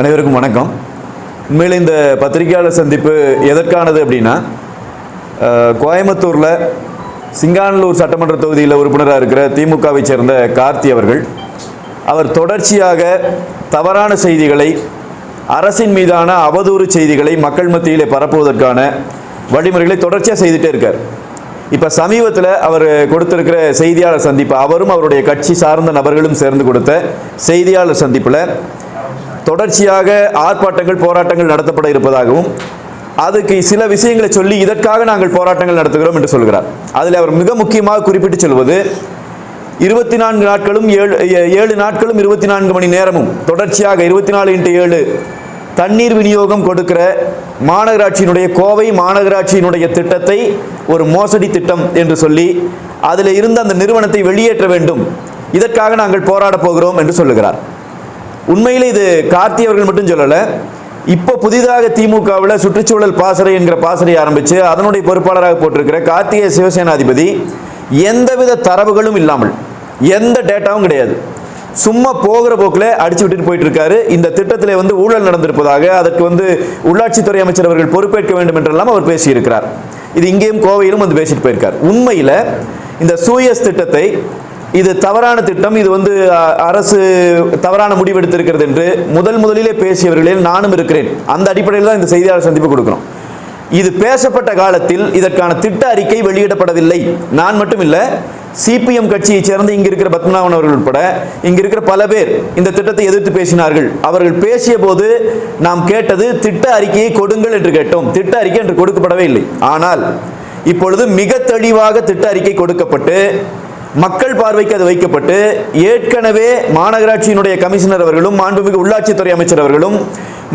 அனைவருக்கும் வணக்கம். உண்மையில் இந்த பத்திரிகையாளர் சந்திப்பு எதற்கானது அப்படின்னா கோயம்புத்தூரில் சிங்கானலூர் சட்டமன்ற தொகுதியில் உறுப்பினராக இருக்கிற திமுகவை சேர்ந்த கார்த்தி அவர்கள் அவர் தொடர்ச்சியாக தவறான செய்திகளை அரசின் மீதான அவதூறு செய்திகளை மக்கள் மத்தியிலே பரப்புவதற்கான வழிமுறைகளை தொடர்ச்சியாக செய்துட்டே இருக்கார். இப்போ சமீபத்தில் அவர் கொடுத்திருக்கிற செய்தியாளர் சந்திப்பு அவரும் அவருடைய கட்சி சார்ந்த நபர்களும் சேர்ந்து கொடுத்த செய்தியாளர் சந்திப்பில் தொடர்ச்சியாக ஆர்ப்பாட்டங்கள் போராட்டங்கள் நடத்தப்பட இருப்பதாகவும் அதுக்கு சில விஷயங்களை சொல்லி இதற்காக நாங்கள் போராட்டங்கள் நடத்துகிறோம் என்று சொல்கிறார். அதில் அவர் மிக முக்கியமாக குறிப்பிட்டு சொல்வது இருபத்தி நான்கு நாட்களும் ஏழு ஏ- ஏழு நாட்களும் இருபத்தி நான்கு மணி நேரமும் தொடர்ச்சியாக இருபத்தி நாலு இன்ட்டு ஏழு தண்ணீர் விநியோகம் கொடுக்கிற மாநகராட்சியினுடைய கோவை மாநகராட்சியினுடைய திட்டத்தை ஒரு மோசடி திட்டம் என்று சொல்லி அதில் இருந்த அந்த நிறுவனத்தை வெளியேற்ற வேண்டும். இதற்காக நாங்கள் போராடப் போகிறோம் என்று சொல்லுகிறார். உண்மையில் இது கார்த்தி அவர்கள் மட்டும் சொல்லலை. இப்போ புதிதாக திமுகவில் சுற்றுச்சூழல் பாசறை என்கிற பாசறை ஆரம்பித்து அதனுடைய பொறுப்பாளராக போட்டிருக்கிற கார்த்திகேய சிவசேனாதிபதி எந்தவித தரவுகளும் இல்லாமல் எந்த டேட்டாவும் கிடையாது. சும்மா போகிற போக்கில் அடிச்சு விட்டுட்டு போயிட்டு இருக்காரு இந்த திட்டத்தில் வந்து ஊழல் நடந்திருப்பதாக அதற்கு வந்து உள்ளாட்சித்துறை அமைச்சர் அவர்கள் பொறுப்பேற்க வேண்டும் என்றெல்லாம் அவர் பேசியிருக்கிறார். இது இங்கேயும் கோவையிலும் வந்து பேசிட்டு போயிருக்கார். உண்மையில் இந்த சூயஸ் திட்டத்தை இது தவறான திட்டம். இது வந்து அ, அரசு தவறான முடிவெடுத்திருக்கிறது என்று முதல் முதலிலே பேசியவர்களில் நானும் இருக்கிறேன். அந்த அடிப்படையில் தான் இந்த செய்தியாளர் சந்திப்பு கொடுக்கணும் இது பேசப்பட்ட காலத்தில் இதற்கான திட்ட அறிக்கை வெளியிடப்படவில்லை. நான் மட்டும் இல்லை சிபிஎம் கட்சியைச் சேர்ந்த இங்க இருக்கிற பத்மநாபன் அவர்கள் உட்பட இங்க இருக்கிற பல பேர் இந்த திட்டத்தை எதிர்த்து பேசினார்கள். அவர்கள் பேசிய போது நாம் கேட்டது திட்ட அறிக்கையை கொடுங்கள் என்று கேட்டோம். திட்ட அறிக்கை என்று கொடுக்கப்படவே இல்லை. ஆனால் இப்பொழுது மிக தெளிவாக திட்ட அறிக்கை கொடுக்கப்பட்டு மக்கள் பார்வைக்கு அது வைக்கப்பட்டு ஏற்கனவே மாநகராட்சியினுடைய கமிஷனர் அவர்களும் மாண்புமிகு உள்ளாட்சித்துறை அமைச்சர் அவர்களும்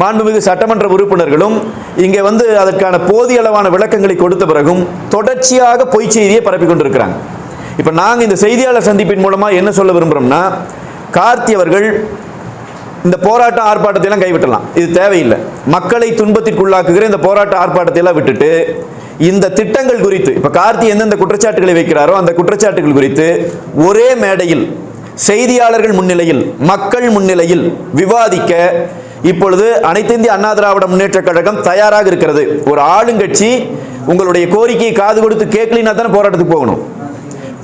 மாண்புமிகு சட்டமன்ற உறுப்பினர்களும் இங்கே வந்து அதற்கான போதிய அளவான விளக்கங்களை கொடுத்த பிறகும் தொடர்ச்சியாக பொய் செய்தியை பரப்பி கொண்டிருக்கிறாங்க. இப்போ நாங்கள் இந்த செய்தியாளர் சந்திப்பின் மூலமாக என்ன சொல்ல விரும்புகிறோம்னா கார்த்தி அவர்கள் இந்த போராட்ட ஆர்ப்பாட்டத்தை எல்லாம் கைவிட்டலாம். இது தேவையில்லை. மக்களை துன்பத்திற்குள்ளாக்குகிற இந்த போராட்ட ஆர்ப்பாட்டத்தை எல்லாம் விட்டுட்டு இந்த திட்டங்கள் குறித்து இப்ப கார்த்தி எந்தெந்த குற்றச்சாட்டுகளை வைக்கிறாரோ அந்த குற்றச்சாட்டுகள் குறித்து ஒரே மேடையில் செய்தியாளர்கள் முன்னிலையில் மக்கள் முன்னிலையில் விவாதிக்க இப்பொழுது அனைத்து இந்திய அண்ணா திராவிட முன்னேற்ற கழகம் தயாராக இருக்கிறது. ஒரு ஆளுங்கட்சி உங்களுடைய கோரிக்கையை காது கொடுத்து கேட்கலினா தானே போராட்டத்துக்கு போகணும்.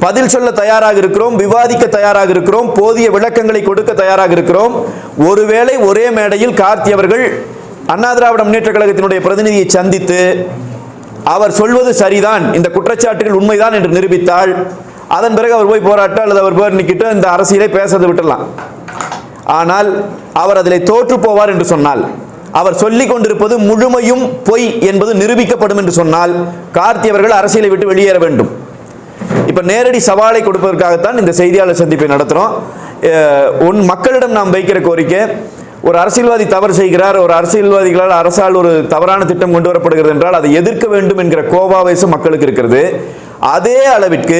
பதில் சொல்ல தயாராக இருக்கிறோம் விவாதிக்க தயாராக இருக்கிறோம் போதிய விளக்கங்களை கொடுக்க தயாராக இருக்கிறோம். ஒருவேளை ஒரே மேடையில் கார்த்தி அவர்கள் அண்ணா திராவிட முன்னேற்ற கழகத்தினுடைய பிரதிநிதியை சந்தித்து அவர் சொல்வது சரிதான். இந்த குற்றச்சாட்டுகள் உண்மைதான் என்று நிரூபித்தால் அதன் பிறகு அவர் போய் போராட்டம் அல்லது அவர் போய் நிக்கிட்டு இந்த அரசியலை பேசுறதை விட்டுடலாம். ஆனால் அவர் அதில் தோற்று போவார் என்று சொன்னால் அவர் சொல்லிக் கொண்டிருப்பது முழுமையும் பொய் என்பது நிரூபிக்கப்படும் என்று சொன்னால் கார்த்தி அவர்கள் அரசியலை விட்டு வெளியேற வேண்டும். இப்ப நேரடி சவாலை கொடுப்பதற்காகத்தான் இந்த செய்தியாளர் சந்திப்பை நடத்துறோம். உன் மக்களிடம் நாம் வைக்கிற கோரிக்கை ஒரு அரசியல்வாதி தவறு செய்கிறார் ஒரு அரசியல்வாதிகளால் அரசால் ஒரு தவறான திட்டம் கொண்டு வரப்படுகிறது என்றால் அதை எதிர்க்க வேண்டும் என்கிற கோபாவேசம் மக்களுக்கு இருக்கிறது. அதே அளவிற்கு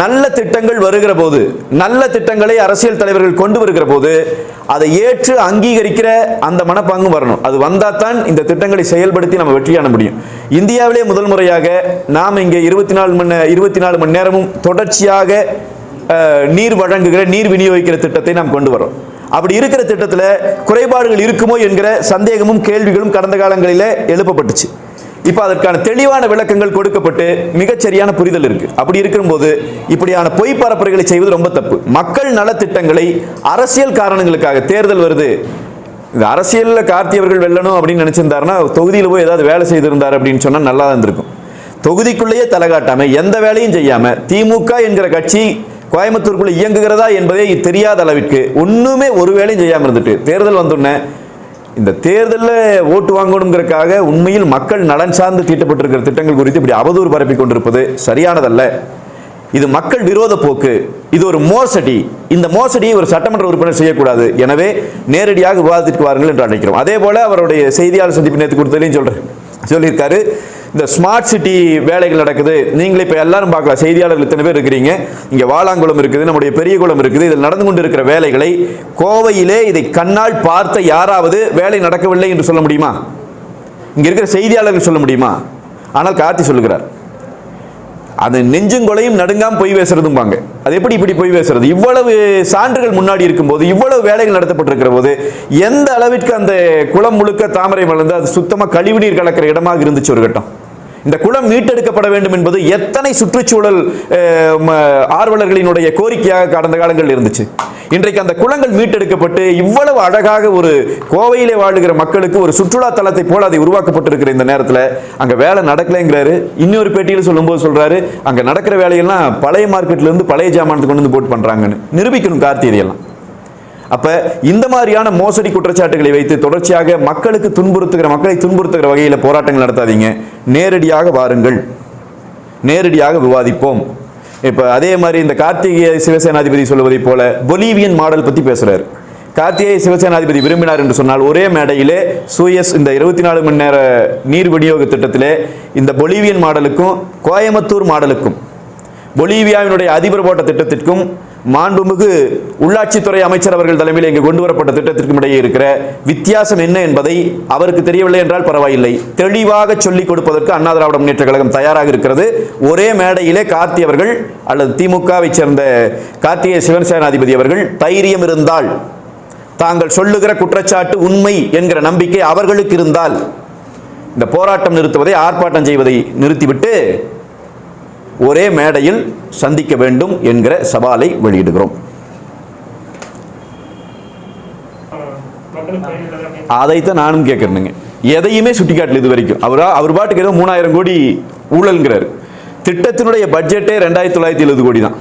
நல்ல திட்டங்கள் வருகிற போது நல்ல திட்டங்களை அரசியல் தலைவர்கள் கொண்டு வருகிற போது அதை ஏற்று அங்கீகரிக்கிற அந்த மனப்பாங்கும் வரணும். அது வந்தால் தான் இந்த திட்டங்களை செயல்படுத்தி நம்ம வெற்றியான முடியும். இந்தியாவிலே முதல் முறையாக நாம் இங்கே இருபத்தி நாலு மணி இருபத்தி நாலு மணி நேரமும் தொடர்ச்சியாக நீர் வழங்குகிற நீர் விநியோகிக்கிற திட்டத்தை நாம் கொண்டு வரோம் அப்படி இருக்கிற திட்டத்தில் குறைபாடுகள் இருக்குமோ என்கிற சந்தேகமும் கேள்விகளும் கடந்த காலங்களில் எழுப்பப்பட்டுச்சு. இப்போ அதற்கான தெளிவான விளக்கங்கள் கொடுக்கப்பட்டு மிகச்சரியான புரிதல் இருக்கு. அப்படி இருக்கும்போது இப்படியான பொய் பரப்புரைகளை செய்வது ரொம்ப தப்பு. மக்கள் நலத்திட்டங்களை அரசியல் காரணங்களுக்காக தேர்தல் வருது. இந்த அரசியலில் கார்த்தியவர்கள் வெல்லணும் அப்படின்னு நினச்சிருந்தாருன்னா தொகுதியில் போய் ஏதாவது வேலை செய்திருந்தார் அப்படின்னு சொன்னால் நல்லா இருந்திருக்கும். தொகுதிக்குள்ளேயே தலை காட்டாமல் எந்த வேலையும் செய்யாமல் திமுக என்கிற கட்சி கோயம்புத்தூருக்குள்ள இயங்குகிறதா என்பதே தெரியாத அளவிற்கு ஒன்றுமே ஒரு வேலையும் செய்யாமல் இருந்துட்டு. தேர்தல் வந்தோடனே இந்த தேர்தலில் ஓட்டு வாங்கணுங்கிறதுக்காக உண்மையில் மக்கள் நலன் சார்ந்து தீட்டப்பட்டிருக்கிற திட்டங்கள் குறித்து இப்படி அவதூறு பரப்பி கொண்டிருப்பது சரியானதல்ல. இது மக்கள் விரோத போக்கு. இது ஒரு மோசடி. இந்த மோசடியை ஒரு சட்டமன்ற உறுப்பினர் செய்யக்கூடாது. எனவே நேரடியாக விவாதத்திற்கு வாருங்கள் என்று அழைக்கிறோம். அதே போல அவருடைய செய்தியாளர் சந்திப்பு நேற்று கொடுத்ததையும் சொல்றேன். சொல்லியிருக்காரு. இந்த ஸ்மார்ட் சிட்டி வேலைகள் நடக்குது. நீங்களே இப்போ எல்லாரும் பார்க்கலாம். செய்தியாளர்கள் இத்தனை பேர் இருக்கிறீங்க. இங்கே வாழாங்குளம் இருக்குது நம்முடைய பெரிய குளம் இருக்குது. இதில் நடந்து கொண்டு இருக்கிற வேலைகளை கோவையிலே இதை கண்ணால் பார்த்த யாராவது வேலை நடக்கவில்லை என்று சொல்ல முடியுமா? இங்கே இருக்கிற செய்தியாளர்கள் சொல்ல முடியுமா? ஆனால் கார்த்தி சொல்லுகிறார். அது நெஞ்சுங்கொலையும் நடுங்காம பொய் பேசுறதும்பாங்க. அது எப்படி இப்படி பொய் பேசுறது? இவ்வளவு சான்றுகள் முன்னாடி இருக்கும்போது இவ்வளவு வேலைகள் நடத்தப்பட்டிருக்கிற போது எந்த அளவிற்கு அந்த குளம் முழுக்க தாமரை மலர்ந்து அது சுத்தமாக கழிவுநீர் கலக்கிற இடமாக இருந்துச்சு ஒரு கட்டம்? இந்த குளம் மீட்டெடுக்கப்பட வேண்டும் என்பது எத்தனை சுற்றுச்சூழல் ம, ஆர்வலர்களினுடைய கோரிக்கையாக கடந்த காலங்களில் இருந்துச்சு. இன்றைக்கு அந்த குளங்கள் மீட்டெடுக்கப்பட்டு இவ்வளவு அழகாக ஒரு கோவையிலே வாழுகிற மக்களுக்கு ஒரு சுற்றுலா தலத்தை போல அதை உருவாக்கப்பட்டிருக்கிற இந்த நேரத்தில் அங்கே வேலை நடக்கலைங்கிறாரு. இன்னொரு பேட்டியில் சொல்லும்போது சொல்றாரு அங்கே நடக்கிற வேலையெல்லாம் பழைய மார்க்கெட்லேருந்து பழைய ஜாமானத்துக்கு கொண்டு வந்து போட்டு பண்ணுறாங்கன்னு நிரூபிக்கணும் கார்த்தி இதையெல்லாம். அப்ப இந்த மாதிரியான மோசடி குற்றச்சாட்டுகளை வைத்து தொடர்ச்சியாக மக்களுக்கு துன்புறுத்துகிற மக்களை துன்புறுத்துகிற வகையில் போராட்டங்கள் நடத்தாதீங்க. நேரடியாக வாருங்கள். நேரடியாக விவாதிப்போம். இப்ப அதே மாதிரி இந்த கார்த்திகேய சிவசேனாதிபதி சொல்வதை போல பொலிவியன் மாடல் பத்தி பேசுறாரு. கார்த்திகேய சிவசேனாதிபதி விரும்பினார் என்று சொன்னால் ஒரே மேடையிலே சூயஸ் இந்த இருபத்தி நாலு மணி நேர நீர் விநியோக திட்டத்திலே இந்த பொலிவியன் மாடலுக்கும் கோயம்புத்தூர் மாடலுக்கும் பொலிவியாவினுடைய அதிபர் போட்ட திட்டத்திற்கும் மாண்புமிகு உள்ளாட்சித்துறை அமைச்சர் அவர்கள் தலைமையில் இங்கு கொண்டு வரப்பட்ட திட்டத்திற்கும் இடையே இருக்கிற வித்தியாசம் என்ன என்பதை அவருக்கு தெரியவில்லை என்றால் பரவாயில்லை. தெளிவாக சொல்லிக் கொடுப்பதற்கு அண்ணா திராவிட முன்னேற்ற கழகம் தயாராக இருக்கிறது. ஒரே மேடையிலே கார்த்தி அவர்கள் அல்லது திமுகவை சேர்ந்த கார்த்திகேய சிவசேனாதிபதி அவர்கள் தைரியம் இருந்தால் தாங்கள் சொல்லுகிற குற்றச்சாட்டு உண்மை என்கிற நம்பிக்கை அவர்களுக்கு இருந்தால் இந்த போராட்டம் நிறுத்துவதை ஆர்ப்பாட்டம் செய்வதை நிறுத்திவிட்டு ஒரே மேடையில் சந்திக்க வேண்டும் என்கிற சவாலை வெளியிடுகிறோம். அதைத்தான் நானும் கேட்கறேனுங்க. எதையுமே சுட்டிக்காட்டல இது வரைக்கும். அவரா அவர் பாட்டுக்கு ஏதோ மூணாயிரம் கோடி ஊழல்ங்கிறார். திட்டத்தினுடைய பட்ஜெட்டே ரெண்டாயிரத்தி தொள்ளாயிரத்தி எழுபது கோடி தான்.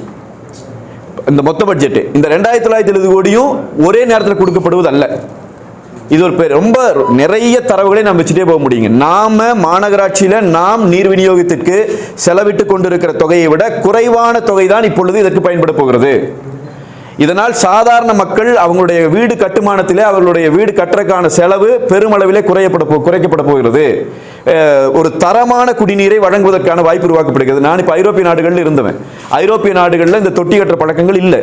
இந்த மொத்த பட்ஜெட் இந்த ரெண்டாயிரத்தி தொள்ளாயிரத்தி எழுபது கோடியும் ஒரே நேரத்தில் கொடுக்கப்படுவது அல்ல இது ஒரு பெ- ரொம்ப நிறைய தரவுகளை நாம் வச்சுட்டே போக முடியுங்க. நாம மாநகராட்சியில நாம் நீர் விநியோகத்திற்கு செலவிட்டு கொண்டிருக்கிற தொகையை விட குறைவான தொகை தான் இப்பொழுது இதற்கு பயன்பட போகிறது. இதனால் சாதாரண மக்கள் அவங்களுடைய வீடு கட்டுமானத்தில் அவர்களுடைய வீடு கட்டுறதுக்கான செலவு பெருமளவிலே குறையப்பட போ குறைக்கப்பட போகிறது. ஒரு தரமான குடிநீரை வழங்குவதற்கான வாய்ப்பு உருவாக்கப்படுகிறது. நான் இப்போ ஐரோப்பிய நாடுகளில் இருந்தவன். ஐரோப்பிய நாடுகளில் இந்த தொட்டி கட்டுற பழக்கங்கள் இல்லை.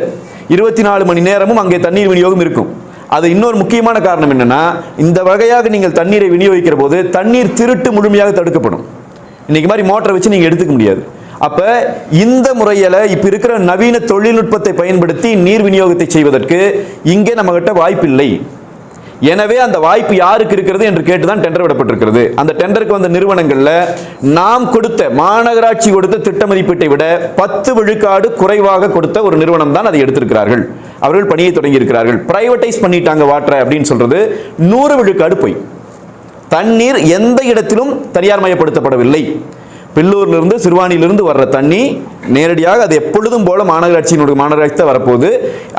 இருபத்தி நாலு மணி நேரமும் அங்கே தண்ணீர் விநியோகம் இருக்கும். அது இன்னொரு முக்கியமான காரணம் என்னன்னா இந்த வகையாக நீங்கள் தண்ணீரை விநியோகிக்கிற போது தண்ணீர் திருட்டு முழுமையாக தடுக்கப்படும். இன்னைக்கு மாதிரி மோட்டரை வச்சு நீங்க எடுத்துக்க முடியாது. அப்ப இந்த முறையில இப்ப இருக்கிற நவீன தொழில்நுட்பத்தை பயன்படுத்தி நீர் விநியோகத்தை செய்வதற்கு இங்கே நம்ம கிட்ட வாய்ப்பில்லை எனவே அந்த வாய்ப்பு யாருக்கு இருக்கிறது என்று கேட்டுதான் டெண்டர் விடப்பட்டிருக்கிறது. அந்த டெண்டருக்கு வந்த நிறுவனங்கள்ல நாம் கொடுத்த மாநகராட்சி கொடுத்த திட்ட மதிப்பீட்டை விட பத்து விழுக்காடு குறைவாக கொடுத்த ஒரு நிறுவனம் தான் அதை எடுத்திருக்கிறார்கள். அவர்கள் பணியை தொடங்கி இருக்கிறார்கள் பிரைவேட்டைஸ் பண்ணிட்டாங்க வாட்டரை அப்படின்னு சொல்றது நூறு விழுக்காடு போய் தண்ணீர் எந்த இடத்திலும் தனியார் மயப்படுத்தப்படவில்லை. பில்லூர்லேருந்து சிறுவாணியிலிருந்து வர்ற தண்ணி நேரடியாக அது எப்பொழுதும் போல மாநகராட்சியினுடைய மாநகராட்சி தான் வரப்போகுது.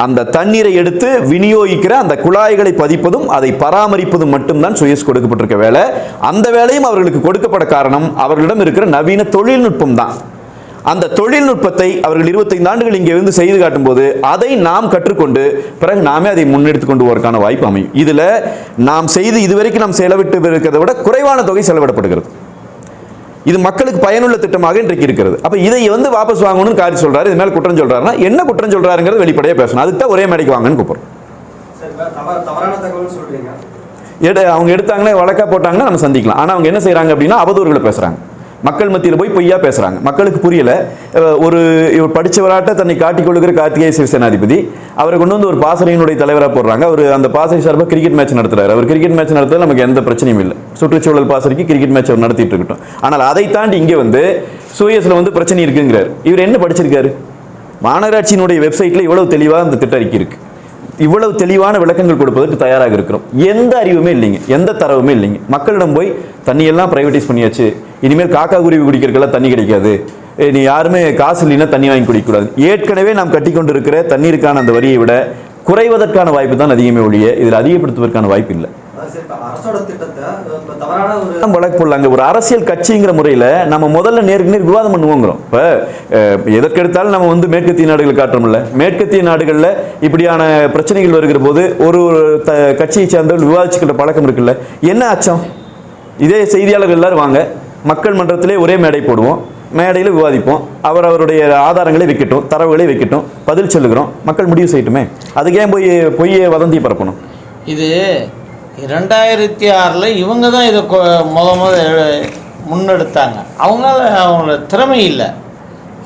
அந்த தண்ணீரை எடுத்து விநியோகிக்கிற அந்த குழாய்களை பதிப்பதும் அதை பராமரிப்பதும் மட்டும்தான் சுயஸ் கொடுக்கப்பட்டிருக்க வேலை. அந்த வேலையும் அவர்களுக்கு கொடுக்கப்பட காரணம் அவர்களிடம் இருக்கிற நவீன தொழில்நுட்பம் தான். அந்த தொழில்நுட்பத்தை அவர்கள் 25 ஆண்டுகள் இங்கே இருந்து செய்து காட்டும்போது அதை நாம் கற்றுக்கொண்டு பிறகு நாமே அதை முன்னெடுத்து கொண்டு போவதற்கான வாய்ப்பு அமையும். இதுல நாம் செய்து இதுவரைக்கும் நாம் செலவிட்டு இருக்கிறதை விட குறைவான தொகை செலவிடப்படுகிறது. இது மக்களுக்கு பயனுள்ள திட்டமாக இன்றைக்கு இருக்கிறது. அப்ப இதை வந்து வாபஸ் வாங்கணும்னு காரி சொல்றாரு இது மேல குற்றம் சொல்றாருன்னா என்ன குற்றம் சொல்றாருங்கிறது வெளிப்படையா பேசணும். அதுக்கு தான் ஒரே மேடைக்கு வாங்கன்னு கூப்பிடுறோம். எடு அவங்க எடுத்தாங்கன்னா வழக்கா போட்டாங்கன்னா நம்ம சந்திக்கலாம். ஆனா அவங்க என்ன செய்றாங்க அப்படின்னா அவதூறுகளை பேசுறாங்க. மக்கள் மத்தியில் போய் பொய்யா பேசுறாங்க. மக்களுக்கு புரியல. ஒரு இவர் படித்தவராட்ட தன்னை காட்டிக்கொள்கிற கார்த்திகேய சிவசேனாதிபதி. அவரை கொண்டு வந்து ஒரு பாசறையினுடைய தலைவராக போடுறாங்க. அவர் அந்த பாசறை சார்பாக கிரிக்கெட் மேட்ச் நடத்துறாரு. அவர் கிரிக்கெட் மேட்ச் நடத்துறது நமக்கு எந்த பிரச்சனையும் இல்லை. சுற்றுச்சூழல் பாசறைக்கு கிரிக்கெட் மேட்ச் அவர் நடத்திட்டு இருக்கட்டும். ஆனால் அதை தாண்டி இங்கே வந்து சூயஸில் வந்து பிரச்சனை இருக்குங்கிறார். இவர் என்ன படிச்சிருக்காரு? மாநகராட்சியினுடைய வெப்சைட்ல இவ்வளவு தெளிவாக அந்த திட்ட அறிக்கை இருக்கு. இவ்வளவு தெளிவான விளக்கங்கள் கொடுப்பதற்கு தயாராக இருக்கிறோம். எந்த அறிவுமே இல்லைங்க. எந்த தரவுமே இல்லைங்க. மக்களிடம் போய் தண்ணியெல்லாம் எல்லாம் பண்ணியாச்சு. இனிமேல் காக்கா குருவி குடிக்கிறதுக்கெல்லாம் தண்ணி கிடைக்காது. நீ யாருமே காசு இல்லைன்னா தண்ணி வாங்கி குடிக்கக்கூடாது. ஏற்கனவே நாம் கட்டி கொண்டிருக்கிற தண்ணீருக்கான அந்த வரியை விட குறைவதற்கான வாய்ப்பு தான் அதிகமே ஒழிய இதில் அதிகப்படுத்துவதற்கான வாய்ப்பு இல்லை. வழக்கு போடலாங்க ஒரு அரசியல் கட்சிங்கிற முறையில் நம்ம முதல்ல நேருக்கு நேர் விவாதம் பண்ணுவோங்கிறோம். இப்போ எதற்கெடுத்தாலும் நம்ம வந்து மேற்கத்திய நாடுகள் காட்டுறோம்ல. மேற்கத்திய நாடுகளில் இப்படியான பிரச்சனைகள் வருகிற போது ஒரு ஒரு த கட்சியை சேர்ந்தவர்கள் விவாதிச்சுக்கிற பழக்கம் இருக்குல்ல. என்ன அச்சம்? இதே செய்தியாளர்கள் எல்லாரும் வாங்க. மக்கள் மன்றத்திலே ஒரே மேடை போடுவோம். மேடையில் விவாதிப்போம். அவர் அவருடைய ஆதாரங்களை வைக்கட்டும் தரவுகளை வைக்கட்டும் பதில் சொல்லுகிறோம். மக்கள் முடிவு செய்யட்டுமே? அதுக்கு ஏன் போய் பொய்யை வதந்தி பரப்பணும்? இது ரெண்டாயிரத்தி ஆறில் இவங்க தான் இதை கொ- முத முத முன்னெடுத்தாங்க. அவங்களால அவங்களோட திறமை இல்லை.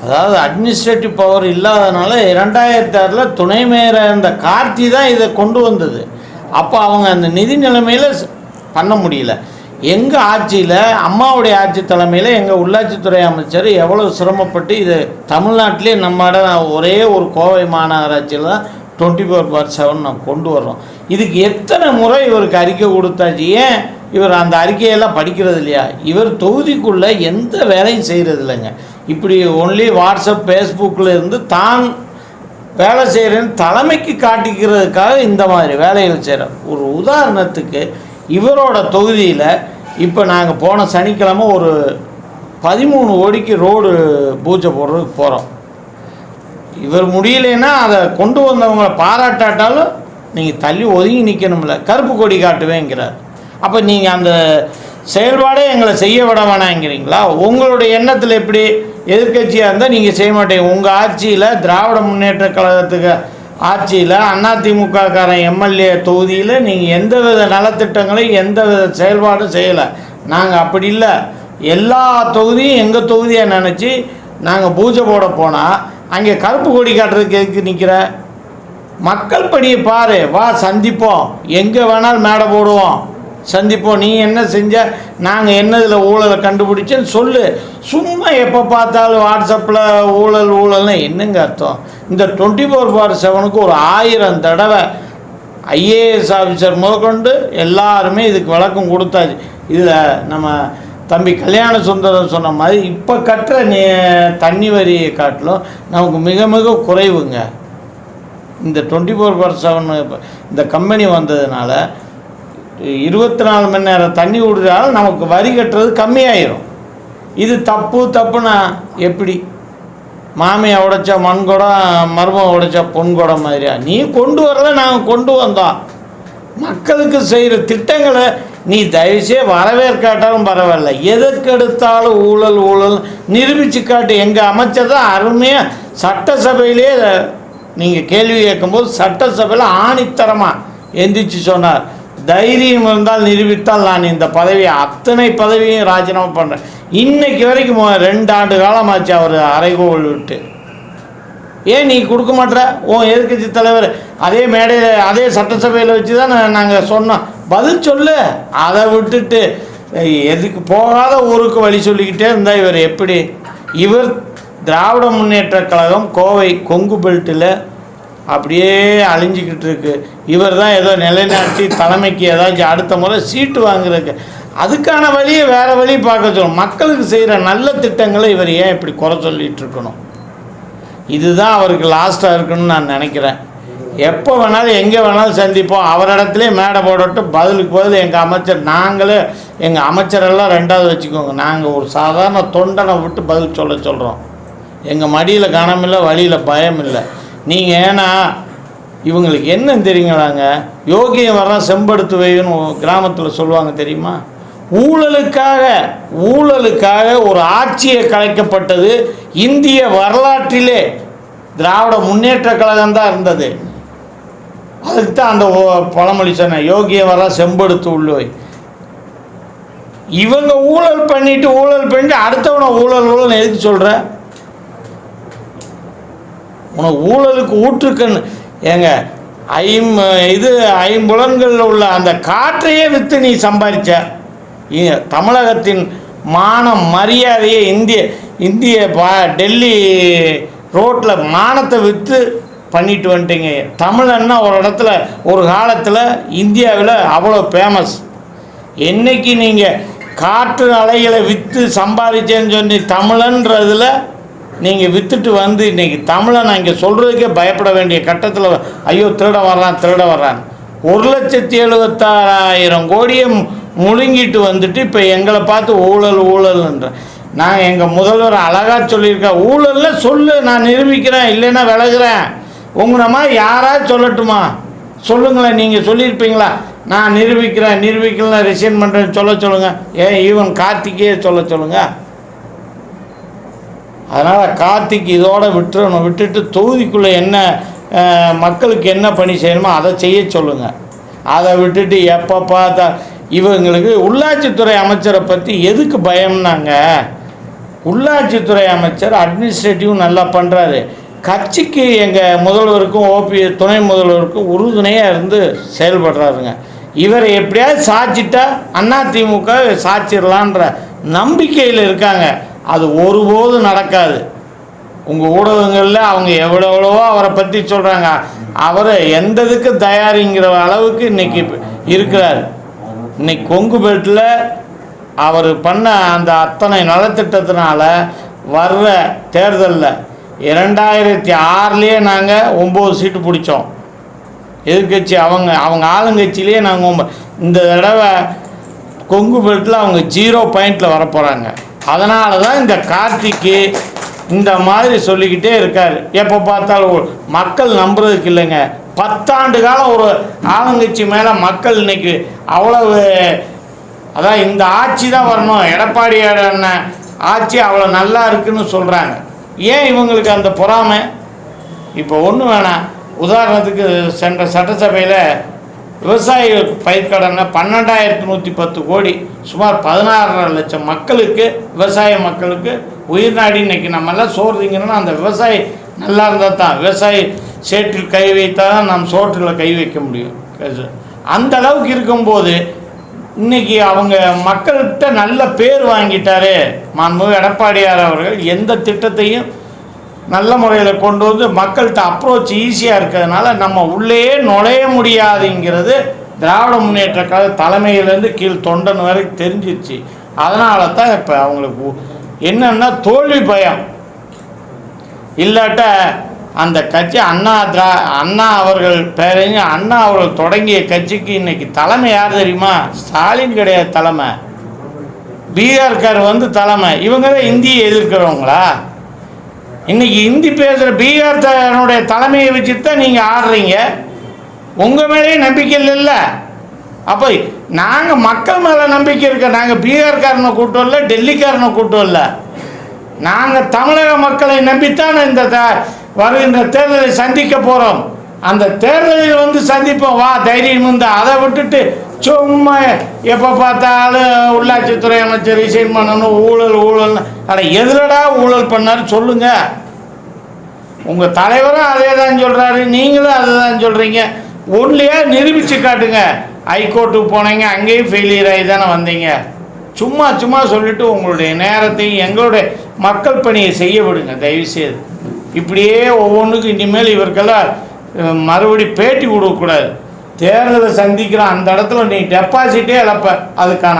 அதாவது அட்மினிஸ்ட்ரேட்டிவ் பவர் இல்லாதனால இரண்டாயிரத்தி ஆறில் துணை மேயராக இருந்த கார்த்தி தான் இதை கொண்டு வந்தது. அப்போ அவங்க அந்த நிதி நிலைமையில் பண்ண முடியல. எங்கள் ஆட்சியில் அம்மாவுடைய ஆட்சி தலைமையில் எங்கள் உள்ளாட்சித்துறை அமைச்சர் எவ்வளோ சிரமப்பட்டு இது தமிழ்நாட்டிலே நம்ம இடம் ஒரே ஒரு கோவை மாநகராட்சியில் தான் டுவெண்ட்டி ஃபோர் பார் செவன் நான் கொண்டு வர்றோம். இதுக்கு எத்தனை முறை இவருக்கு அறிக்கை கொடுத்தாச்சு? ஏன் இவர் அந்த அறிக்கையெல்லாம் படிக்கிறது இல்லையா? இவர் தொகுதிக்குள்ளே எந்த வேலையும் செய்கிறது இல்லைங்க. இப்படி ஒன்லி வாட்ஸ்அப் ஃபேஸ்புக்கில் இருந்து தான் வேலை செய்கிறேன்னு தலைமைக்கு காட்டிக்கிறதுக்காக இந்த மாதிரி வேலைகள் செய்கிறார் ஒரு உதாரணத்துக்கு இவரோட தொகுதியில் இப்போ நாங்கள் போன சனிக்கிழமை ஒரு பதிமூணு கோடிக்கு ரோடு பூஜை போடுறதுக்கு போகிறோம் இவர் முடியலைன்னா அதை கொண்டு வந்தவங்களை பாராட்டாட்டாலும் நீங்கள் தள்ளி ஒதுங்கி நிற்கணும்ல கருப்பு கொடி காட்டுவேங்கிறார். அப்போ நீங்கள் அந்த செயல்பாடே எங்களை செய்ய விட வேணாங்கிறீங்களா? உங்களுடைய எண்ணத்தில் எப்படி? எதிர்க்கட்சியாக இருந்தால் நீங்கள் செய்ய மாட்டீங்க. உங்கள் ஆட்சியில் திராவிட முன்னேற்ற கழகத்துக்கு ஆட்சியில் அதிமுககாரன் எம்எல்ஏ தொகுதியில் நீங்கள் எந்த வித நலத்திட்டங்களையும் எந்த வித செயல்பாடும் செய்யலை. நாங்கள் அப்படி இல்லை. எல்லா தொகுதியும் எங்கள் தொகுதியை நினச்சி நாங்கள் பூஜை போட போனால் அங்கே கருப்பு கொடி காட்டுறதுக்கு எதுக்கு நிற்கிற மக்கள் படியை பாரு. வா சந்திப்போம். எங்கே வேணாலும் மேடை போடுவோம். சந்திப்போம் நீ என்ன செஞ்ச நாங்கள் என்னதில் ஊழலை கண்டுபிடிச்சேன்னு சொல்லு. சும்மா எப்போ பார்த்தாலும் வாட்ஸ்அப்பில் ஊழல் ஊழல்னா. என்னங்க அர்த்தம்? இந்த டுவெண்ட்டி ஃபோர் பார் செவனுக்கு ஒரு ஆயிரம் தடவை ஐஏஎஸ் ஆஃபீஸர் முதற்கொண்டு எல்லாருமே இதுக்கு விளக்கம் கொடுத்தாச்சு. இதில் நம்ம தம்பி கல்யாண சுந்தரம் சொன்ன மாதிரி இப்போ கட்டுற நே தண்ணி வரியை காட்டிலும் நமக்கு மிக மிக குறைவுங்க. இந்த டுவெண்ட்டி ஃபோர் பார் செவன் இந்த கம்பெனி வந்ததுனால இருபத்தி நாலு மணி நேரம் தண்ணி விடுறதால நமக்கு வரி கட்டுறது கம்மியாயிரும். இது தப்பு தப்புனா எப்படி? மாமியை உடைச்சா மண் குடம் மருமம் உடைச்சா பொன் குடம் மாதிரியா? நீ கொண்டு வரல நாங்கள் கொண்டு வந்தோம். மக்களுக்கு செய்கிற திட்டங்களை நீ தயவுசே வரவேற்காட்டாலும் பரவாயில்ல. எதற்கு எடுத்தாலும் ஊழல் ஊழல். நிரூபித்து காட்டு. எங்கள் அமைச்சர் தான் அருமையாக சட்டசபையிலே நீங்கள் கேள்வி கேட்கும்போது சட்டசபையில் ஆணித்தரமாக எந்திரிச்சு சொன்னார். தைரியம் இருந்தால் நிரூபித்தால் நான் இந்த பதவியை அத்தனை பதவியும் ராஜினாமா பண்ணுறேன் இன்னைக்கு வரைக்கும் ரெண்டு ஆண்டு காலமாச்சு அவர் அரைகோவில் விட்டு. ஏன் நீ கொடுக்க மாட்ற உன் எதிர்கட்சி தலைவர் அதே மேடையில் அதே சட்டசபையில் வச்சு தான் நாங்கள் சொன்னோம். பதில் சொல்லு. அதை விட்டுட்டு எதுக்கு போகாத ஊருக்கு வழி சொல்லிக்கிட்டே இருந்தால் இவர் எப்படி? இவர் திராவிட முன்னேற்ற கழகம் கோவை கொங்கு பெல்ட்டில் அப்படியே அழிஞ்சிக்கிட்டு இருக்கு. இவர் தான் ஏதோ நிலைநாட்டி தலைமைக்கு ஏதாச்சும் அடுத்த முறை சீட்டு வாங்குறதுக்கு. அதுக்கான வழியை வேறு வழி பார்க்க சொல்லணும் மக்களுக்கு செய்கிற நல்ல திட்டங்களை இவர் ஏன் இப்படி குறை சொல்லிகிட்டு இருக்கணும்? இதுதான் அவருக்கு லாஸ்ட்டாக இருக்குன்னு நான் நினைக்கிறேன். எப்போ வேணாலும் எங்கே வேணாலும் சந்திப்போம். அவரிடத்துலேயே மேடை போடட்டும். பதிலுக்கு பதில் எங்கள் அமைச்சர் நாங்களே எங்கள் அமைச்சரெல்லாம் ரெண்டாவது வச்சுக்கோங்க. நாங்கள் ஒரு சாதாரண தொண்டனை விட்டு பதில் சொல்ல சொல்கிறோம் எங்கள் மடியில் கனமில்லை வழியில் பயம் இல்லை நீங்கள் ஏன்னா இவங்களுக்கு என்ன தெரியுங்களாங்க? யோகியம் வர செம்படுத்து வைன்னு கிராமத்தில் சொல்லுவாங்க தெரியுமா? ஊழலுக்காக ஊழலுக்காக ஒரு ஆட்சியை கலைக்கப்பட்டது இந்திய வரலாற்றிலே திராவிட முன்னேற்ற கழகம் தான் இருந்தது. அதுக்கு தான் அந்த ஓ- பழமொழி சொன்னேன் யோகிய வர செம்படுத்து உள்ளோய் இவங்க ஊழல் பண்ணிட்டு ஊழல் பண்ணிட்டு அடுத்தவனை ஊழல் ஊழல் எதுக்கு சொல்கிறேன் உனக்கு ஊழலுக்கு ஊற்றுக்கண் ஏங்க ஐம் இது ஐம்புலன்களில் உள்ள அந்த காற்றையே விற்று நீ சம்பாதிச்ச தமிழகத்தின் மானம் மரியாதையை இந்திய இந்திய பா டெல்லி ரோட்டில் மானத்தை விற்று பண்ணிட்டு வந்துட்டீங்க. தமிழன்னா ஒரு இடத்துல ஒரு காலத்தில் இந்தியாவில் அவ்வளோ ஃபேமஸ் என்னைக்கு நீங்கள் காற்று அலைகளை விற்று சம்பாதிச்சேன்னு சொல்லி தமிழன்றதுல நீங்கள் விற்றுட்டு வந்து இன்றைக்கி தமிழை நான் இங்கே சொல்கிறதுக்கே பயப்பட வேண்டிய கட்டத்தில் ஐயோ திருட வர்றான் திருட வர்றான். ஒரு லட்சத்தி எழுபத்தாறாயிரம் கோடியை முழுங்கிட்டு வந்துட்டு இப்போ எங்களை பார்த்து ஊழல் ஊழல்ன்ற நான் எங்கள் முதல்வர் அழகாக சொல்லியிருக்கேன் ஊழல்ல சொல்லு நான் நிரூபிக்கிறேன் இல்லைன்னா விலகிறேன். உங்களை மாதிரி யாராவது சொல்லட்டுமா? சொல்லுங்களேன் நீங்கள் சொல்லியிருப்பீங்களா? நான் நிரூபிக்கிறேன் நிரூபிக்கலாம் ரிசைன் பண்ணுறேன்னு சொல்ல சொல்லுங்கள் ஏன் ஈவன் கார்த்திகே சொல்ல சொல்லுங்கள் அதனால் கார்த்திக் இதோட விட்டுறணும். விட்டுட்டு தொகுதிக்குள்ளே என்ன மக்களுக்கு என்ன பணி செய்யணுமோ அதை செய்ய சொல்லுங்கள் அதை விட்டுட்டு எப்போ பார்த்தா இவங்களுக்கு உள்ளாட்சித்துறை அமைச்சரை பற்றி எதுக்கு பயம்னாங்க? உள்ளாட்சித்துறை அமைச்சர் அட்மினிஸ்ட்ரேட்டிவ் நல்லா பண்ணுறாரு கட்சிக்கு எங்கள் முதல்வருக்கும் ஓபி துணை முதல்வருக்கும் உறுதுணையாக இருந்து செயல்படுறாருங்க. இவரை எப்படியாவது சாய்ச்சிட்டா அதிமுக சாட்சிடலான்ற நம்பிக்கையில் இருக்காங்க. அது ஒருபோதும் நடக்காது. உங்கள் ஊடகங்களில் அவங்க எவ்வளோ எவ்வளவோ அவரை பற்றி சொல்கிறாங்க அவரை எந்த இதுக்கு தயாரிங்கிற அளவுக்கு இன்னைக்கு இருக்கிறார். இன்னைக்கு கொங்கு பெல்ட்டில் அவர் பண்ண அந்த அத்தனை நலத்திட்டத்தினால வர்ற தேர்தலில் இரண்டாயிரத்தி ஆறுலேயே நாங்கள் ஒம்பது சீட்டு பிடிச்சோம். எதிர்கட்சி அவங்க அவங்க ஆளுங்கட்சியிலேயே நாங்கள் இந்த தடவை கொங்கு பெல்ட்டில் அவங்க ஜீரோ பாயிண்டில் வரப்போகிறாங்க அதனால தான் இந்த கார்த்திக்கு இந்த மாதிரி சொல்லிக்கிட்டே இருக்கார். எப்போ பார்த்தாலும் மக்கள் நம்புறதுக்கு இல்லைங்க. பத்தாண்டு காலம் ஒரு ஆளுங்கட்சி மேலே மக்கள் இன்னைக்கு அவ்வளவு அதான் இந்த ஆட்சி தான் வரணும். எடப்பாடி அண்ணன் ஆட்சி அவ்வளோ நல்லா இருக்குன்னு சொல்கிறாங்க ஏன் இவங்களுக்கு அந்த பொறாமை? இப்போ ஒன்றும் வேணாம். உதாரணத்துக்கு சென்ற சட்டசபையில் விவசாயிகளுக்கு பயிர்க்கடனை பன்னெண்டாயிரத்தி நூற்றி பத்து கோடி சுமார் பதினாறரை லட்சம் மக்களுக்கு விவசாய மக்களுக்கு உயிர் நாடி இன்னைக்கு நம்மெல்லாம் சோறுதிங்கன்னா சோறு அந்த விவசாயி நல்லா இருந்தால் தான் விவசாயி சேற்றில் கை வைத்தால் தான் நாம் சோற்றில் கை வைக்க முடியும். அந்த அளவுக்கு இருக்கும்போது இன்னைக்கு அவங்க மக்கள்கிட்ட நல்ல பேர் வாங்கிட்டாரு மாண்பு எடப்பாடியார் அவர்கள் எந்த திட்டத்தையும் நல்ல முறையில் கொண்டு வந்து மக்கள்கிட்ட அப்ரோச் ஈஸியாக இருக்கிறதுனால நம்ம உள்ளே நுழைய முடியாதுங்கிறது திராவிட முன்னேற்ற கழக தலைமையிலேருந்து கீழ் தொண்டன் வரைக்கும் தெரிஞ்சிச்சு அதனால தான் இப்போ அவங்களுக்கு என்னென்னா தோல்வி பயம். இல்லாட்ட அந்த கட்சி அண்ணா திரா அண்ணா அவர்கள் பேரையும் அண்ணா அவர்கள் தொடங்கிய கட்சிக்கு இன்னைக்கு தலைமை யார் தெரியுமா? ஸ்டாலின் கிடையாது தலைமை. பீகார்கார் வந்து தலைமை. இவங்க தான் இந்தியை எதிர்க்கிறவங்களா? இன்னைக்கு ஹிந்தி பேசுகிற பீகார் தன்னுடைய தலைமையை வச்சு தான் நீங்கள் ஆடுறீங்க. உங்கள் மேலேயும் நம்பிக்கை இல்லைல்ல. அப்போ நாங்கள் மக்கள் மேலே நம்பிக்கை இருக்க நாங்கள் பீகார்காரனை கூட்டம் இல்லை டெல்லிக்காரனை கூட்டம் இல்லை. நாங்கள் தமிழக மக்களை நம்பித்தான் இந்த த வருகின்ற தேர்தலை சந்திக்க போகிறோம் அந்த தேர்தலில் வந்து சந்திப்போம். வா தைரியம் இருந்தால் அதை விட்டுட்டு சும்மா எப்போ பார்த்தாலும் உள்ளாட்சித்துறை அமைச்சர் ரிசைன் பண்ணணும் ஊழல் ஊழல்னு ஆனால் எதுலடா ஊழல் பண்ணார் சொல்லுங்க. உங்கள் தலைவரும் அதே தான் சொல்கிறாரு நீங்களும் அதை தான் சொல்கிறீங்க ஒன்லையா நிரூபித்து காட்டுங்க. ஹைகோர்ட்டுக்கு போனீங்க அங்கேயும் ஃபெயிலியர் ஆகி தானே வந்தீங்க. சும்மா சும்மா சொல்லிட்டு உங்களுடைய நேரத்தையும் எங்களுடைய மக்கள் பணியை செய்ய விடுங்க தயவுசெய்து. இப்படியே ஒவ்வொன்றுக்கும் இனிமேல் இவருக்கெல்லாம் மறுபடி பேட்டி கொடுக்கக்கூடாது. தேர்தலை சந்திக்கிற அந்த இடத்துல நீ டெபாசிட்டே இழப்ப அதுக்கான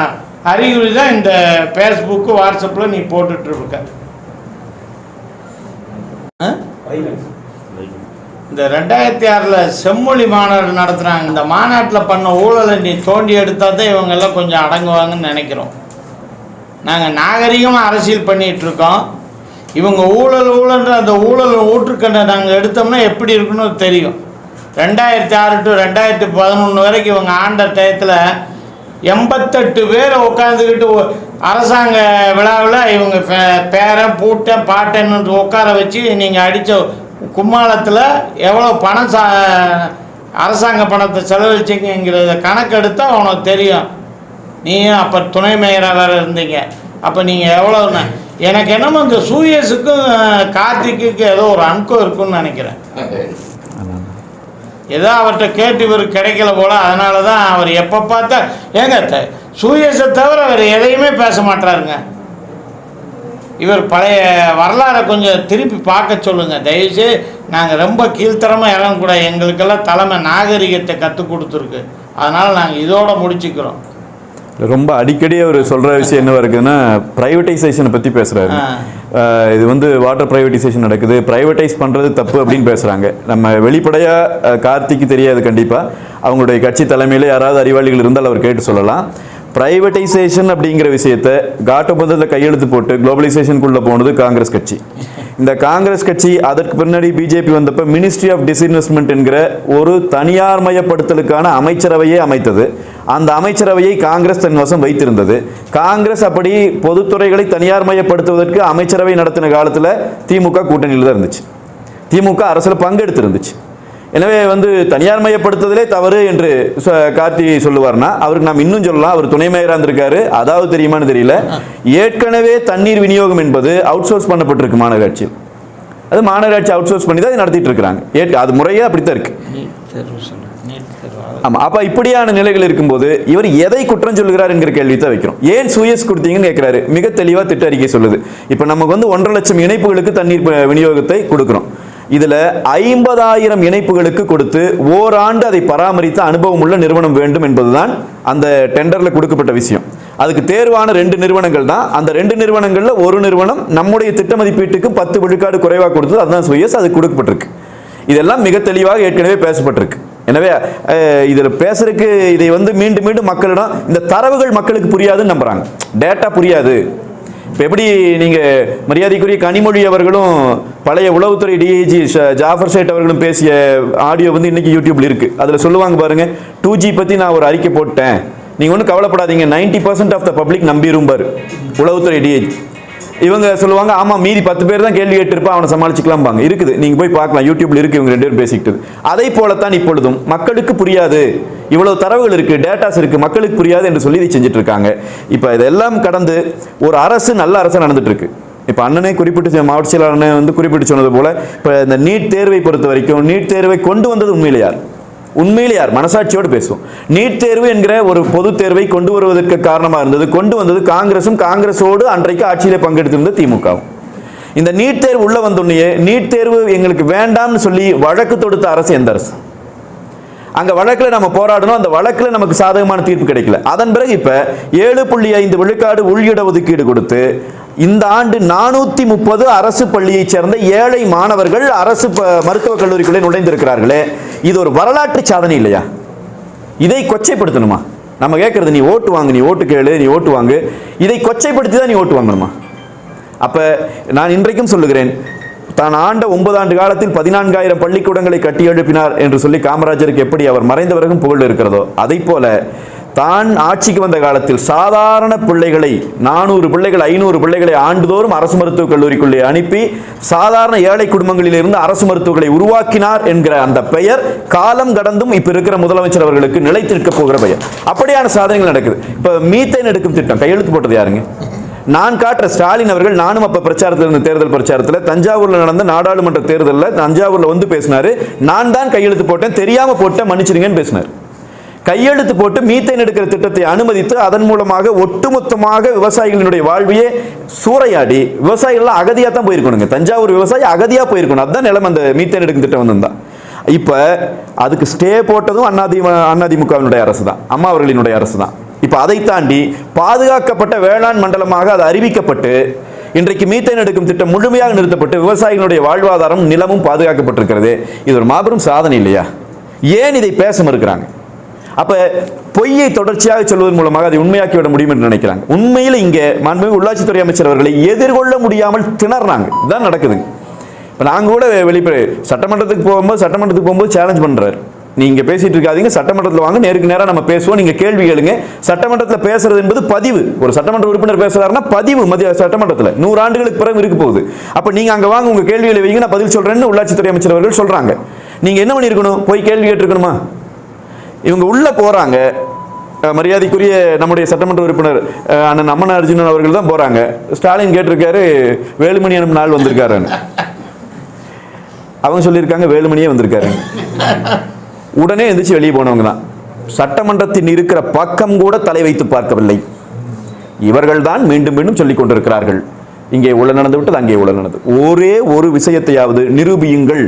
அறிகுறி தான் இந்த ஃபேஸ்புக்கு வாட்ஸ்அப்பில் நீ போட்டுட்ருக்க இந்த ரெண்டாயிரத்தி ஆறில் செம்மொழி மாநாடு நடத்துகிறாங்க இந்த மாநாட்டில் பண்ண ஊழலை நீ தோண்டி எடுத்தால் தான் இவங்கெல்லாம் கொஞ்சம் அடங்குவாங்கன்னு நினைக்கிறோம். நாங்கள் நாகரிகமாக அரசியல் பண்ணிகிட்ருக்கோம் இவங்க ஊழல் ஊழல்ன்ற அந்த ஊழல் ஊற்றுக்கண்ணை நாங்கள் எடுத்தோம்னா எப்படி இருக்குன்னு தெரியும். ரெண்டாயிரத்தி ஆறு டு ரெண்டாயிரத்தி பதினொன்று வரைக்கும் இவங்க ஆண்ட டயத்தில் எண்பத்தெட்டு பேர் உட்காந்துக்கிட்டு அரசாங்க விழாவில் இவங்க பே- பேரன் பூட்டன் உட்கார வச்சு நீங்கள் அடித்த கும்மாளத்தில் எவ்வளோ பணம் சா அரசாங்க பணத்தை செலவழிச்சிங்கிறத கணக்கெடுத்தால் உனக்கு தெரியும். நீயும் அப்போ துணை மேயராக வேறு இருந்தீங்க. அப்போ நீங்கள் எவ்வளோன்னு எனக்கு என்னமோ இந்த சூயஸுக்கும் கார்த்திக்கு ஏதோ ஒரு அன்கோ இருக்குன்னு நினைக்கிறேன். ஏதோ அவர்கிட்ட கேட்டு இவர் கிடைக்கல போல அதனால தான் அவர் எப்போ பார்த்தா ஏங்க த சூயஸை தவிர அவர் எதையுமே பேச மாட்டாருங்க. இவர் பழைய வரலாறை கொஞ்சம் திருப்பி பார்க்க சொல்லுங்கள் தயவுசெய்து நாங்கள் ரொம்ப கீழ்த்தரமாக இறங்கக்கூடாது எங்களுக்கெல்லாம் தலைமை நாகரிகத்தை கற்றுக் கொடுத்துருக்கு. அதனால் நாங்கள் இதோடு முடிச்சுக்கிறோம். ரொம்ப அடிக்கடி அவர் சொல்ற விஷயம் என்னவா இருக்குன்னா பிரைவேட்டைசேஷனை பத்தி. ஆஹ் இது வந்து வாட்டர் பிரைவேட்டைசேஷன் நடக்குது. பிரைவேட்டைஸ் பண்றது தப்பு அப்படின்னு பேசுறாங்க. நம்ம வெளிப்படையா கார்த்திக்கு தெரியாது கண்டிப்பா. அவங்களுடைய கட்சி தலைமையில யாராவது அறிவாளிகள் இருந்தால் அவர் கேட்டு சொல்லலாம். பிரைவேட்டைசேஷன் அப்படிங்கிற விஷயத்த காட்டபந்தத்தில் கையெழுத்து போட்டு குளோபலைசேஷனுக்குள்ள போனது காங்கிரஸ் கட்சி. இந்த காங்கிரஸ் கட்சி அதற்கு பின்னாடி பிஜேபி வந்தப்ப மினிஸ்ட்ரி ஆஃப் டிஸ்இன்வெஸ்ட்மெண்ட் என்கிற ஒரு தனியார்மயப்படுத்தலுக்கான அமைச்சரவையே அமைத்தது. அந்த அமைச்சரவையை காங்கிரஸ் தன் வசம் வைத்திருந்தது. காங்கிரஸ் அப்படி பொதுத்துறைகளை தனியார்மயப்படுத்துவதற்கு அமைச்சரவை நடத்தின காலத்தில் திமுக கூட்டணியில் தான் இருந்துச்சு. திமுக அரசில் பங்கெடுத்திருந்துச்சு. எனவே வந்து தனியார் மயப்படுத்துதலே தவறு என்று கார்த்தி சொல்லுவார்னா அவருக்கு நாம் இன்னும் சொல்லலாம். அவர் துணை மேயரா இருந்திருக்காரு. அதாவது தெரியுமான்னு தெரியல. ஏற்கனவே தண்ணீர் விநியோகம் என்பது அவுட் சோர்ஸ் பண்ணப்பட்டிருக்கு மாநகராட்சியில். அது மாநகராட்சி அவுட் சோர்ஸ் பண்ணி தான் நடத்திட்டு இருக்காங்க ஏற்க அது முறையே அப்படித்தான் இருக்கு. நீட் தேர்வு சொல்லுங்க நீட் தேர்வு. அது- ஆமா அப்ப இப்படியான நிலைகள் இருக்கும்போது இவர் எதை குற்றம் சொல்லுகிறார் என்கிற கேள்வி தான் வைக்கிறோம். ஏன் சூயஸ் கொடுத்தீங்கன்னு கேட்கிறாரு. மிக தெளிவா திட்ட அறிக்கை சொல்லுது. இப்ப நமக்கு வந்து ஒன்றரை லட்சம் இணைப்புகளுக்கு தண்ணீர் விநியோகத்தை கொடுக்கிறோம். இதில் ஐம்பதாயிரம் இணைப்புகளுக்கு கொடுத்து ஓராண்டு அதை பராமரித்த அனுபவம் உள்ள நிறுவனம் வேண்டும் என்பதுதான் அந்த டெண்டரில் கொடுக்கப்பட்ட விஷயம். அதுக்கு தேர்வான ரெண்டு நிறுவனங்கள் தான். அந்த ரெண்டு நிறுவனங்களில் ஒரு நிறுவனம் நம்முடைய திட்ட மதிப்பீட்டுக்கு பத்து விழுக்காடு குறைவாக கொடுத்தது. அதுதான் சுயஸ் அது கொடுக்கப்பட்டிருக்கு. இதெல்லாம் மிக தெளிவாக ஏற்கனவே பேசப்பட்டிருக்கு. எனவே இதில் பேசுறதுக்கு இதை வந்து மீண்டும் மீண்டும் மக்களிடம் இந்த தரவுகள் மக்களுக்கு புரியாதுன்னு நம்புறாங்க. டேட்டா புரியாது. எப்படி நீங்கள் மரியாதைக்குரிய கனிமொழி அவர்களும் பழைய உளவுத்துறை டிஐஜி ஜாஃபர் சேட் அவர்களும் பேசிய ஆடியோ வந்து இன்னைக்கு யூடியூப்ல இருக்கு. அதில் சொல்லுவாங்க பாருங்க டூ ஜி பற்றி நான் ஒரு அறிக்கை போட்டேன். நீங்கள் ஒன்றும் கவலைப்படாதீங்க 90% பர்சன்ட் ஆஃப் த பப்ளிக் நம்பிரும்பார் உளவுத்துறை டிஐஜி இவங்க சொல்லுவாங்க ஆமாம் மீதி பத்து பேர் தான் கேள்வி கேட்டிருப்பா அவனை சமாளிச்சுக்கலாம்பாங்க. இருக்குது. நீங்கள் போய் பார்க்கலாம் யூடியூப்ல இருக்கு இவங்க ரெண்டு பேரும் பேசிக்கிட்டு. அதை போலத்தான் இப்பொழுதும் மக்களுக்கு புரியாது. இவ்வளவு தரவுகள் இருக்கு டேட்டாஸ் இருக்கு மக்களுக்கு புரியாது என்று சொல்லி இதை செஞ்சுட்டு இருக்காங்க இப்போ இதெல்லாம் கடந்து ஒரு அரசு நல்ல அரசு நடந்துட்டு இருக்கு இப்போ அண்ணனே குறிப்பிட்டு மாவட்ட செயலாளர் அண்ணன் வந்து குறிப்பிட்டு சொன்னது போல இப்போ இந்த நீட் தேர்வை பொறுத்த வரைக்கும் நீட் தேர்வை கொண்டு வந்தது உண்மையிலே யார்? உண்மையிலே யார்? மனசாட்சியோடு பேசுவோம். நீட் தேர்வு என்கிற ஒரு பொது தேர்வை கொண்டு வருவதற்கு காரணமாக இருந்தது கொண்டு வந்தது காங்கிரசும் காங்கிரஸோடு அன்றைக்கு ஆட்சியில் பங்கெடுத்திருந்த திமுகவும். இந்த நீட் தேர்வு உள்ள வந்தோடனே நீட் தேர்வு எங்களுக்கு வேண்டாம்னு சொல்லி வழக்கு தொடுத்த அரசு எந்த அரசு? அங்க வழக்கில் நம்ம போராடணும். அந்த வழக்கில் நமக்கு சாதகமான தீர்ப்பு கிடைக்கல. அதன் பிறகு இப்ப ஏழு புள்ளி ஐந்து விழுக்காடு உள்இட ஒதுக்கீடு கொடுத்து இந்த ஆண்டு நானூத்தி முப்பது அரசு பள்ளியைச் சேர்ந்த ஏழை மாணவர்கள் அரசு ப- மருத்துவக் கல்லூரிக்குள்ளே நுழைந்திருக்கிறார்களே. இது ஒரு வரலாற்று சாதனை இல்லையா? இதை கொச்சைப்படுத்தணுமா? நம்ம கேட்கறது நீ ஓட்டு வாங்கு நீ ஓட்டு கேளு நீ ஓட்டு வாங்கு. இதை கொச்சைப்படுத்தி தான் நீ ஓட்டு வாங்கணுமா? அப்ப நான் இன்றைக்கும் சொல்லுகிறேன் தான் ஆண்ட ஒன்பது ஆண்டு காலத்தில் பதினான்காயிரம் பள்ளிக்கூடங்களை கட்டி எழுப்பினார் என்று சொல்லி காமராஜருக்கு எப்படி அவர் மறைந்த பிறகும் புகழ் இருக்கிறதோ அதை போல தான் ஆட்சிக்கு வந்த காலத்தில் சாதாரண பிள்ளைகளை நானூறு பிள்ளைகள் ஐநூறு பிள்ளைகளை ஆண்டுதோறும் அரசு மருத்துவக் கல்லூரிக்குள்ளே அனுப்பி சாதாரண ஏழை குடும்பங்களில் இருந்து அரசு மருத்துவர்களை உருவாக்கினார் என்கிற அந்த பெயர் காலம் கடந்தும் இப்போ இருக்கிற முதலமைச்சர் அவர்களுக்கு நிலைத்திருக்க போகிற பெயர். அப்படியான சாதனைகள் நடக்குது. இப்போ மீத்தேன் எடுக்கும் திட்டம் கையெழுத்து போட்டது யாருங்க? நான் காட்டுற ஸ்டாலின் அவர்கள் நானும் அப்ப பிரச்சாரத்தில் இருந்த தேர்தல் பிரச்சாரத்தில் தஞ்சாவூர்ல நடந்த நாடாளுமன்ற தேர்தலில் தஞ்சாவூர்ல வந்து பேசினாரு. நான் தான் கையெழுத்து போட்டேன் தெரியாம போட்டேன் மன்னிச்சிடுங்கன்னு பேசினார். கையெழுத்து போட்டு மீத்தேன் எடுக்கிற திட்டத்தை அனுமதித்து அதன் மூலமாக ஒட்டுமொத்தமாக விவசாயிகளினுடைய வாழ்வையே சூறையாடி விவசாயிகள்லாம் அகதியாக தான் போயிருக்கணுங்க. தஞ்சாவூர் விவசாயி அகதியாக போயிருக்கணும். அதுதான் நிலம் அந்த மீத்தேன் எடுக்கும் திட்டம் வந்திருந்தான் இப்போ அதுக்கு ஸ்டே போட்டதும் அண்ணாதி அண்ணாதிமுகவினுடைய அரசு தான் அம்மா அவர்களினுடைய அரசு தான் இப்போ அதை தாண்டி பாதுகாக்கப்பட்ட வேளாண் மண்டலமாக அது அறிவிக்கப்பட்டு இன்றைக்கு மீத்தேன் எடுக்கும் திட்டம் முழுமையாக நிறுத்தப்பட்டு விவசாயிகளுடைய வாழ்வாதாரம் நிலமும் பாதுகாக்கப்பட்டிருக்கிறது. இது ஒரு மாபெரும் சாதனை இல்லையா? ஏன் இதை பேச மறுக்கிறாங்க? அப்போ பொய்யை தொடர்ச்சியாக சொல்வதன் மூலமாக அதை உண்மையாக்கி விட முடியும் என்று நினைக்கிறாங்க. உண்மையில் இங்கே மாண்புமிகு உள்ளாட்சித்துறை அமைச்சர் அவர்களை எதிர்கொள்ள முடியாமல் திணறாங்க. இதுதான் நடக்குதுங்க இப்போ நாங்கள் கூட வெளிப்படை சட்டமன்றத்துக்கு போகும்போது சட்டமன்றத்துக்கு போகும்போது சேலஞ்ச் பண்ணுறாரு நீங்க பேசிட்டு இருக்காதீங்க சட்டமன்றத்தில் வாங்க நேருக்கு நேராக நம்ம பேசுவோம் நீங்க கேள்வி கேளுங்க. சட்டமன்றத்தில் பேசுறது என்பது பதிவு. ஒரு சட்டமன்ற உறுப்பினர் பேசுறாருன்னா பதிவு மத்திய சட்டமன்றத்தில். நூறு ஆண்டுகளுக்கு பிறகு இருக்க போகுது. அப்ப நீங்க அங்க வாங்க உங்க கேள்விகளை வைங்க நான் பதில் சொல்றேன்னு உள்ளாட்சித்துறை அமைச்சர் அவர்கள் சொல்றாங்க. நீங்க என்ன பண்ணிருக்கணும் போய் கேள்வி கேட்டிருக்கணுமா? இவங்க உள்ள போறாங்க. மரியாதைக்குரிய நம்முடைய சட்டமன்ற உறுப்பினர் அண்ணன் அம்மன் அர்ஜுனன் அவர்கள் தான் போறாங்க. ஸ்டாலின் கேட்டிருக்காரு வேலுமணி எனும் நாள் வந்திருக்காருன்னு. அவங்க சொல்லியிருக்காங்க வேலுமணியே வந்திருக்காரு. உடனே எந்திரிச்சு வெளியே போனவங்க தான் சட்டமன்றத்தின் இருக்கிற பக்கம் கூட தலை வைத்து பார்க்கவில்லை. இவர்கள் தான் மீண்டும் மீண்டும் சொல்லிக் கொண்டிருக்கிறார்கள். இங்கே உள்ள நடந்து விட்டது அங்கே உள்ள நடந்தது. ஒரே ஒரு விஷயத்தையாவது நிரூபியுங்கள்.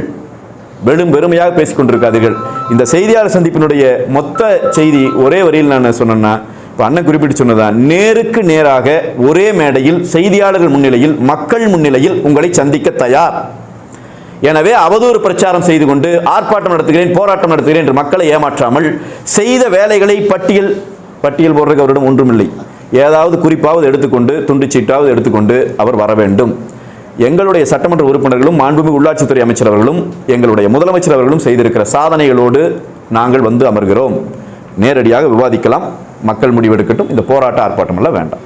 வெறும் வெறுமையாக பேசிக் கொண்டிருக்காதீர்கள். இந்த செய்தியாளர் சந்திப்பினுடைய மொத்த செய்தி ஒரே வரியில் நான் சொன்னேன்னா இப்போ அண்ணன் குறிப்பிட்டு சொன்னதான் நேருக்கு நேராக ஒரே மேடையில் செய்தியாளர்கள் முன்னிலையில் மக்கள் முன்னிலையில் உங்களை சந்திக்க தயார். எனவே அவதூறு பிரச்சாரம் செய்து கொண்டு ஆர்ப்பாட்டம் நடத்துகிறேன் போராட்டம் நடத்துகிறேன் என்று மக்களை ஏமாற்றாமல் செய்த வேலைகளை பட்டியல் பட்டியல் போடுறதுக்கு அவரிடம் ஒன்றுமில்லை. ஏதாவது குறிப்பாவது எடுத்துக்கொண்டு துண்டுச்சீட்டாவது எடுத்துக்கொண்டு அவர் வர வேண்டும். எங்களுடைய சட்டமன்ற உறுப்பினர்களும் மாண்புமிகு உள்ளாட்சித்துறை அமைச்சர் அவர்களும் எங்களுடைய முதலமைச்சர் அவர்களும் செய்திருக்கிற சாதனைகளோடு நாங்கள் வந்து அமர்கிறோம். நேரடியாக விவாதிக்கலாம். மக்கள் முடிவெடுக்கட்டும். இந்த போராட்ட ஆர்ப்பாட்டமெல்லாம் வேண்டாம்.